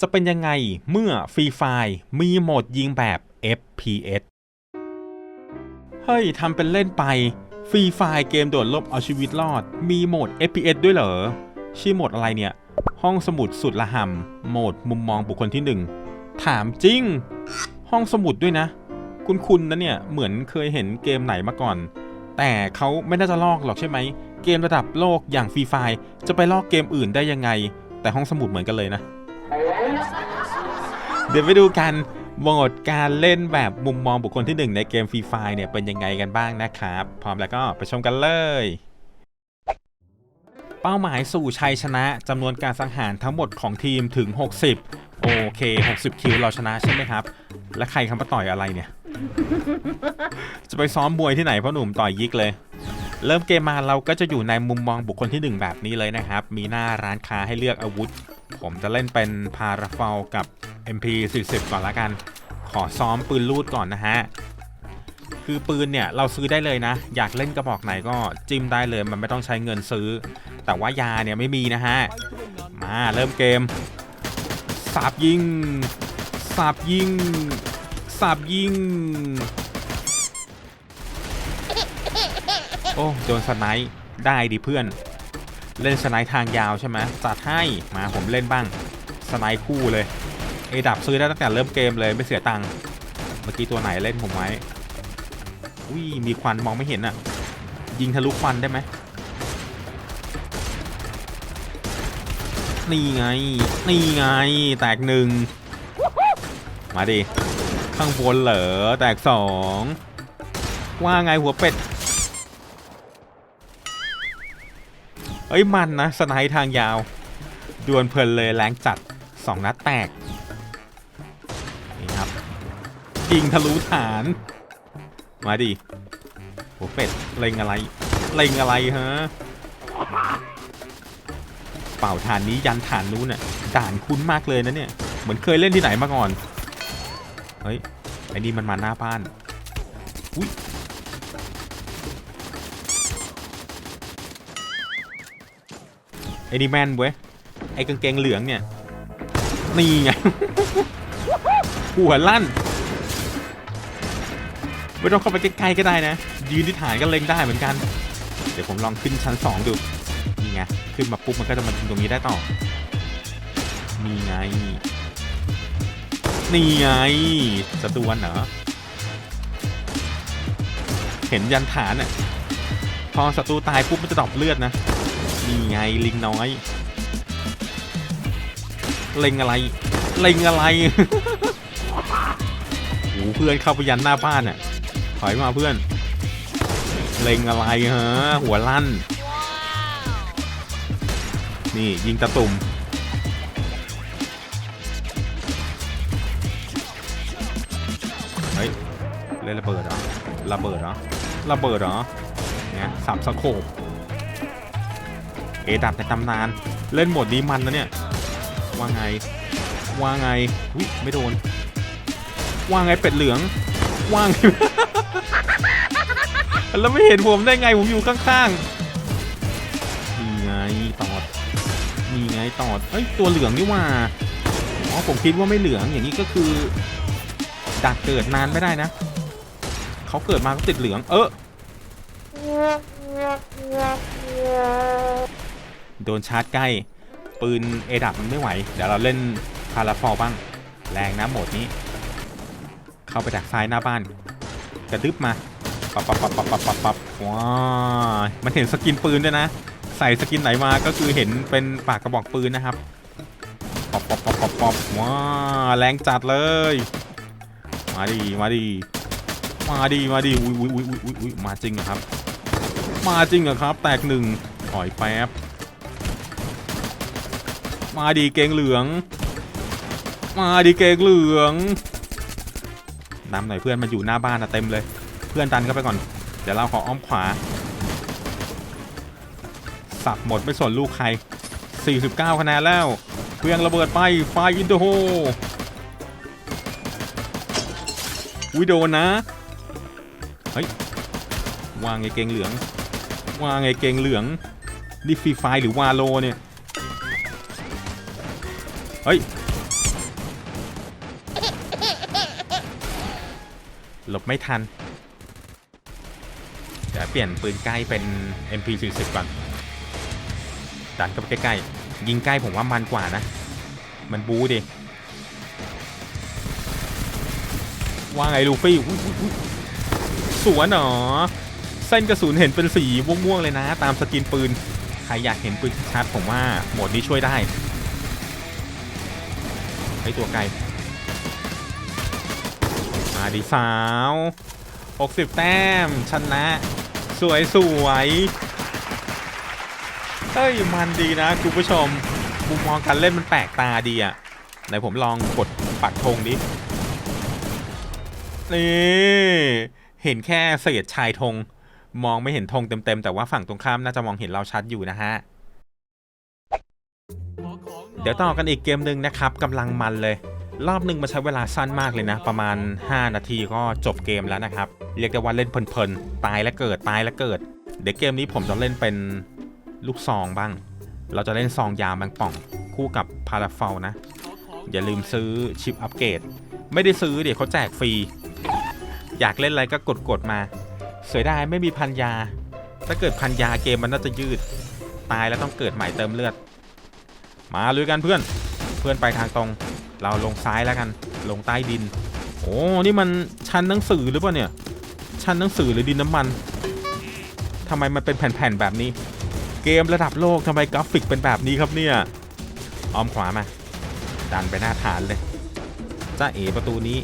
จะเป็นยังไงเมื่อฟรีไฟมีโหมดยิงแบบ FPS เฮ้ยทำเป็นเล่นไปฟรีไฟเกมโดดร่มเอาชีวิตรอด มีโหมด FPS ด้วยเหรอ ชื่อโหมดอะไรเนี่ย ห้องสมุดสุดละหำโหมดมุมมองบุคคลที่หนึ่งถามจริง ห้องสมุดด้วยนะ คุณคุณนะเนี่ย เหมือนเคยเห็นเกมไหนมาก่อน แต่เขาไม่น่าจะลอกหรอกใช่ไหม เกมระดับโลกอย่างฟรีไฟจะไปลอกเกมอื่นได้ยังไง แต่ห้องสมุดเหมือนกันเลยนะ เดี๋ยวไปดูกันโหมดการเล่นแบบมุมมองบุคคลที่หนึ่งในเกมฟรีไฟเนี่ยเป็นยังไงกันบ้างนะครับ พร้อมแล้วก็ไปชมกันเลย เป้าหมายสู่ชัยชนะจำนวนการสังหารทั้งหมดของทีมถึง 60 โอเค 60 คิวเราชนะใช่ไหมครับ และใครคำมาต่อยอะไรเนี่ย จะไปซ้อมมวยที่ไหนพ่อหนุ่มต่อยยิกเลย เริ่มเกมมาเราก็จะอยู่ในมุมมองบุคคลที่หนึ่งแบบนี้เลยนะครับ มีหน้าร้านค้าให้เลือกอาวุธ ผมจะเล่นเป็นพาราฟอลกับ MP40 ก่อนละกัน ขอซ้อมปืนลูดก่อนนะฮะ คือปืนเนี่ยเราซื้อได้เลยนะ อยากเล่นกระบอกไหนก็จิ้มได้เลยมันไม่ต้องใช้เงินซื้อ แต่ว่ายาเนี่ยไม่มีนะฮะ มาเริ่มเกมสับยิงสับยิงสับยิง โอ้โดนสไนป์ได้ดิเพื่อนเล่นสไนป์ทางยาวใช่ไหมจัดให้มาผมเล่นบ้างสไนป์คู่เลย เอดับซื้อได้ตั้งแต่เริ่มเกมเลยไม่เสียตังค์เมื่อกี้ตัวไหนเล่นผมไว้อุ้ยมีควันมองไม่เห็นอะยิงทะลุควันได้ไหมนี่ไง นี่ไง แตกหนึ่ง มาดิ ข้างบนเหรอ แตกสอง ว่าไงหัวเป็ด เอ้ยมันนะ สไนท์ทางยาว ดวลเพลินเลยแรงจัด2นัดแตก ยิงทะลุฐาน มาดิหัวเป็ดเล็งอะไรเล็งอะไรฮะเป่าฐานนี้ยันฐานนู้นน่ะด่านคุ้นมากเลยนะเนี่ยเหมือนเคยเล่นที่ไหนมาก่อนเฮ้ยไอ้นี่มันมาหน้าบ้านอุ้ยไอ้นี่แมนเว้ยไอ้กางเกงเหลืองเนี่ยนี่ไงหัวลั่น ไม่ต้องเข้าไปใกล้ๆก็ได้นะ ยืนที่ฐานก็เล็งได้เหมือนกัน เดี๋ยวผมลองขึ้นชั้นสองดูนี่ไงขึ้นมาปุ๊บมันก็จะมายิงตรงนี้ได้ต่อนี่ไงนี่ไงจะดวลเหรอเห็นยันฐานอะพอศัตรูตายปุ๊บมันจะดรอปเลือดนะนี่ไงลิงน้อย เล็งอะไร เล็งอะไรโอ้เพื่อนเข้าไปยันหน้าบ้านอะ ถอยมาเพื่อน เล็งอะไรฮะ หัวลั่น นี่ ยิงตะตุ่มเฮ้ย เล่นระเบิดเหรอ ระเบิดเหรอ ระเบิดเหรอ เนี่ยสับสโคบเอดับในตำนาน เล่นหมดนี้มันนะเนี่ย ว่าไง ว่าไงวิไม่โดน ว่าไงเป็ดเหลือง ว่าไง แล้วไม่เห็นผมได้ไงผมอยู่ข้างๆนี่ไงตอดนี่ไงตอดเอ้ยตัวเหลืองนี่ว่าอ๋อผมคิดว่าไม่เหลืองอย่างนี้ก็คือ ดักเกิดนานไม่ได้นะเขาเกิดมาก็ติดเหลือง เออโดนชาร์จใกล้ ปืนเอดับมันไม่ไหว เดี๋ยวเราเล่นพาราฟอลบ้าง แรงนะโหมดนี้ เข้าไปดักซ้ายหน้าบ้าน กระดึบมา ปับปับปับปับปับปับปับว้ามันเห็นสกินปืนด้วยนะ ใส่สกินไหนมาก็คือเห็นเป็นปากกระบอกปืนนะครับปับปับปับปับปับว้าแรงจัดเลย มาดีมาดีมาดีมาดีอุ้ยอุ้ยอุ้ยอุ้ยอุ้ยอุ้ยมาจริงเหรอครับ มาจริงเหรอครับ แตกหนึ่งถอยแป๊บ มาดีเกงเหลือง มาดีเกงเหลืองนำหน่อยเพื่อนมันอยู่หน้าบ้านอะเต็มเลย เพื่อนดันเข้าไปก่อน เดี๋ยวเราขออ้อมขวา สับหมดไม่สนลูกใคร 49คะแนนแล้วเพื่องระเบิดไปไฟอินโดโฮวิโดนนะ เฮ้ย วางไอเกงเหลือง วางไอเกงเหลือง นี่ฟีไฟหรือวาโลเนี่ย เฮ้ย หลบไม่ทัน ดี๋ยวเปลี่ยนปืนใกล้เป็น MP40 ก่อนดันเข้าไปใกล้ๆยิงใกล้ผมว่ามันกว่านะ มันบู๊ดิว่าไงลูฟี่สวนเหรอเส้นกระสุนเห็นเป็นสีม่วงๆเลยนะ ตามสกินปืน ใครอยากเห็นปืนชัดผมว่าโหมดนี้ช่วยได้ไอตัวไกลมาดิสาว 60 แต้มชนะ สวยสวยเอ้ยมันดีนะคุณผู้ชมมุมมองการเล่นมันแปลกตาดีอะไหนผมลองกดปักธงดินี่เห็นแค่เศษชายธงมองไม่เห็นธงเต็มๆ แต่ว่าฝั่งตรงข้ามน่าจะมองเห็นเราชัดอยู่นะฮะ เดี๋ยวต่อกันอีกเกมหนึ่งนะครับกำลังมันเลย รอบหนึ่งมาใช้เวลาสั้นมากเลยนะ ประมาณ 5 นาทีก็จบเกมแล้วนะครับ เรียกได้ว่าเล่นเพลินๆ ตายแล้วเกิดตายแล้วเกิด เดี๋ยวเกมนี้ผมจะเล่นเป็นลูกซองบ้าง เราจะเล่นซองยาวแมงป่อง คู่กับพาราฟอลนะ อย่าลืมซื้อชิปอัปเกรด ไม่ได้ซื้อเดี๋ยวเขาแจกฟรี อยากเล่นอะไรก็กดกดๆมา เสียดายไม่มีพันยา ถ้าเกิดพันยาเกมมันน่าจะยืด ตายแล้วต้องเกิดใหม่เติมเลือด มาลุยกันเพื่อน เพื่อนไปทางตรง เราลงซ้ายแล้วกัน ลงใต้ดิน โอ้นี่มันชั้นหนังสือหรือเปล่าเนี่ย ชั้นหนังสือหรือดินน้ำมันทำไมมันเป็นแผ่นๆแบบนี้ เกมระดับโลกทำไมกราฟิกเป็นแบบนี้ครับเนี่ยอ้อมขวามา ดันไปหน้าฐานเลย จ้าเอประตูนี้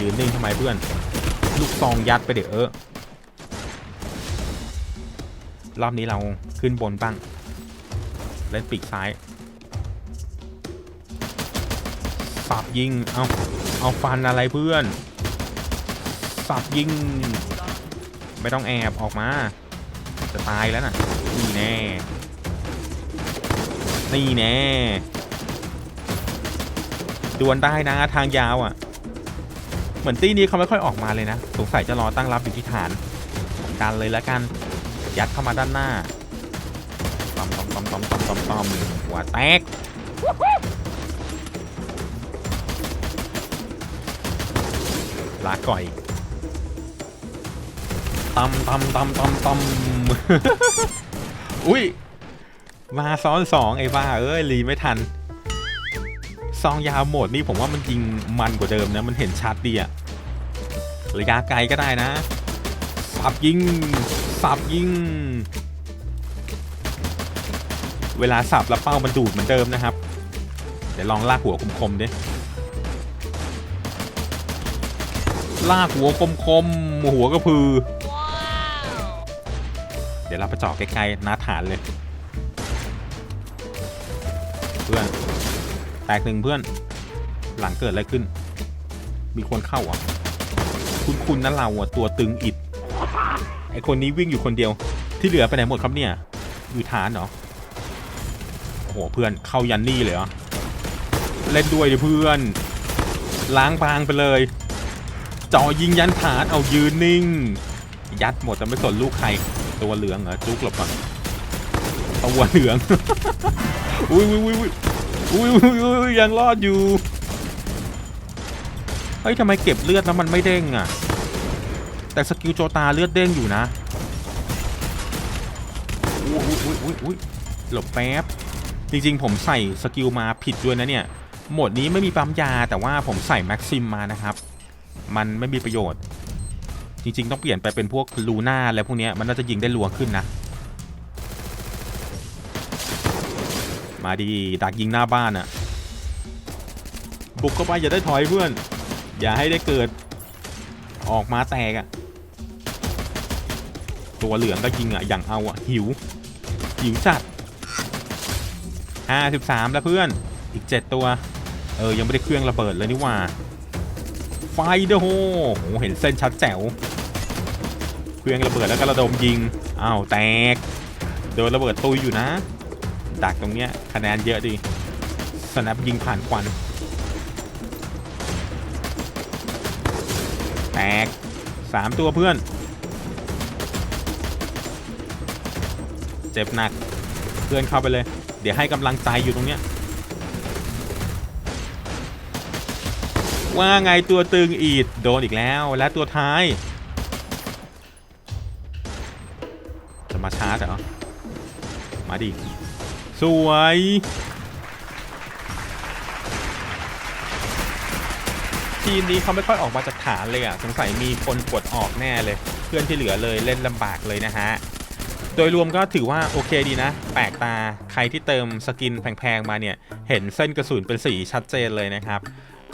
ยืนนิ่งทำไมเพื่อน ลูกซองยัดไปเดี๋ยวเออ รอบนี้เราขึ้นบนบ้าง เล่นปีกซ้ายสับยิง เอาเอาฟันอะไรเพื่อนสับยิง ไม่ต้องแอบออกมา จะตายแล้วน่ะ นี่แน่ นี่แน่ ดวลได้นะทางยาวอะ่ะ เหมือนตี้นี้เขาไม่ค่อยออกมาเลยนะ สงสัยจะรอตั้งรับอยู่ที่ฐานกันเลยแล้วกัน ยัดเข้ามาด้านหน้าตอมตอมตอมตอมตอมตอมตอมหัวแตกลาก่อยตำตำตำตำตำอุ้ยมาซ้อนสองไอ้บ้าเอ้ยรีไม่ทัน ซองยาวหมดนี่ผมว่ามันยิงมันกว่าเดิมนะ มันเห็นชัดดีอะระยะไกลก็ได้นะสับยิง สับยิงเวลาสับแล้วเป้ามันดูดเหมือนเดิมนะครับ เดี๋ยวลองลากหัวคมๆดิลากหัวคมๆหัวก็พือ เดี๋ยวเราไปเจาะใกล้ๆหน้าฐานเลย เพื่อน แตกหนึ่งเพื่อน หลังเกิดอะไรขึ้น มีคนเข้าเหรอะ คุณคุณนั่นเราอะตัวตึงอิดไอคนนี้วิ่งอยู่คนเดียว ที่เหลือไปไหนหมดครับเนี่ย อยู่ฐานเหรอ โอ้โห เพื่อนเข้ายันนี่เลยเหรอ เล่นด้วยดิเพื่อน ล้างบางไปเลยจอยิงยันฐานเอายืนนิ่ง ยัดหมดแต่ไม่สนลูกใคร ตัวเหลืองเหรอจุกหลบก่อนตัวเหลือง อุ้ยอุ้ยอุ้ยอุ้ยอุ้ยอุ้ยอุ้ยยังรอดอยู่ เฮ้ยทำไมเก็บเลือดแล้วมันไม่เด้งอะ แต่สกิลโจตาเลือดเด้งอยู่นะอุ้ยอุ้ยอุ้ยอุ้ยหลบแป๊บ จริงๆ ผมใส่สกิลมาผิดด้วยนะเนี่ยโหมดนี้ไม่มีปั๊มยาแต่ว่าผมใส่แม็กซิมมานะครับ มันไม่มีประโยชน์ จริงๆ ต้องเปลี่ยนไปเป็นพวกลูน่าอะไรพวกนี้มันน่าจะยิงได้รัวขึ้นนะ มาดีดักยิงหน้าบ้านอะบุกเข้าไปอย่าได้ถอยเพื่อน อย่าให้ได้เกิด ออกมาแตกอะ ตัวเหลืองก็ยิงอะอย่างเอาอะหิว หิวจัด53แล้วเพื่อนอีก7ตัว เออ ยังไม่ได้เครื่องระเบิดเลยนี่ว่า ไฟเดอโฮโหเห็นเส้นชัดแจ๋ว เครื่องระเบิดแล้วก็ระดมยิงอ้าวแตก โดนระเบิดตุยอยู่นะ ดักตรงเนี้ยคะแนนเยอะดีสแนปยิงผ่านควัน แตกสามตัวเพื่อน เจ็บหนัก เพื่อนเข้าไปเลย เดี๋ยวให้กำลังใจอยู่ตรงเนี้ย ว่าไงตัวตึงอีดโดนอีกแล้วและตัวท้าย จะมาชาร์จเหรอ มาดิ สวยทีมนี้เขาไม่ค่อยออกมาจากฐานเลยอะ สงสัยมีคนกดออกแน่เลย เพื่อนที่เหลือเลยเล่นลำบากเลยนะฮะ โดยรวมก็ถือว่าโอเคดีนะ แปลกตาใครที่เติมสกินแพงๆมาเนี่ย เห็นเส้นกระสุนเป็นสีชัดเจนเลยนะครับ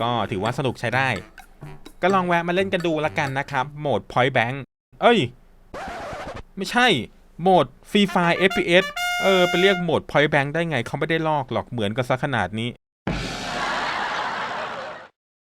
ก็ถือว่าสนุกใช้ได้ ก็ลองแวะมาเล่นกันดูละกันนะครับ โหมด Point Bank เอ้ย ไม่ใช่ โหมด Free Fire FPS เออ ไปเรียกโหมด Point Bank ได้ไงเขาไม่ได้ลอกหรอกเหมือนกันซะขนาดนี้